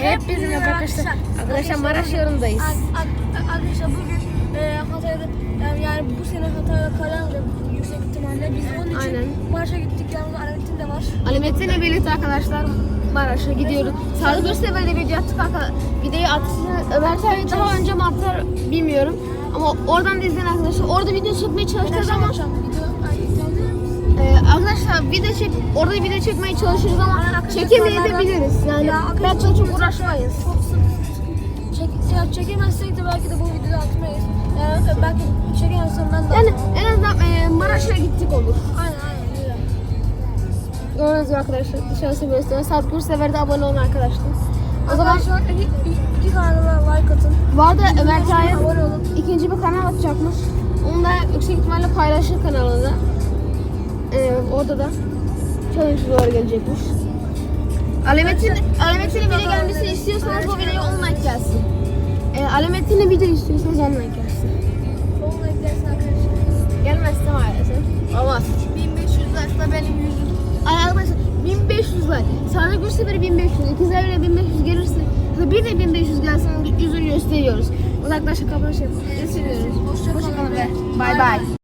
Hep bizim arkadaşlar. Arkadaşlar Maraş ar- Arkadaşlar bugün e, Hatay'da yani, yani bu sene Hatay'da yağacak yüksek ihtimalle. Biz onun için Aynen. Maraş'a gittik. Yanımda Alamettin de var. Alimettin'le birlikte arkadaşlar Maraş'a gidiyoruz. Sadece bir seferde video attık arkadaşlar. Videoyu atsın. Ömer Say'ı daha önce mi atar bilmiyorum. Ama oradan da izleyin arkadaşlar. Orada video çekmeye çalışacağız ama arkadaşlar video çek orada video çekmeye çalışırız ama çekemeyebiliriz. Yani Ya belki de çok uğraşmayız. Çok çek, ya çekemezsek de belki de bu videoyu atmayız. Yani belki çekemezsem ben de Yani en azından e, Maraş'a gittik olur. Aynen aynen güzel. Gördüğünüz gibi arkadaşlar dışarısı gösteriyor. Saat Gürsever'de abone olun arkadaşlar. O zaman Arkadaşlar iki, iki kanala like atın. vardı Ömer Tayyip Abone olun. ikinci bir kanal atacakmış. Orada da videoları gelecekmiş. Alamettin, Alamettin'in video gelmesini istiyorsanız bu videoya 10 like gelsin. Ee, Alamettin'in video istiyorsanız 10 like gelsin. Bol like gelsin arkadaşlar. Gelmezse maalesef. Olmaz. 1500 like'la benim yüzüm. Ay arkadaşlar 1500 like. Sadece Gürsever'e 1500. İkizler bile 1500 gelirse. Bir de 1500 gelsin yüzünü gösteriyoruz. Arkadaşlar kapanış kalın. Hoşçakalın ve bay bay.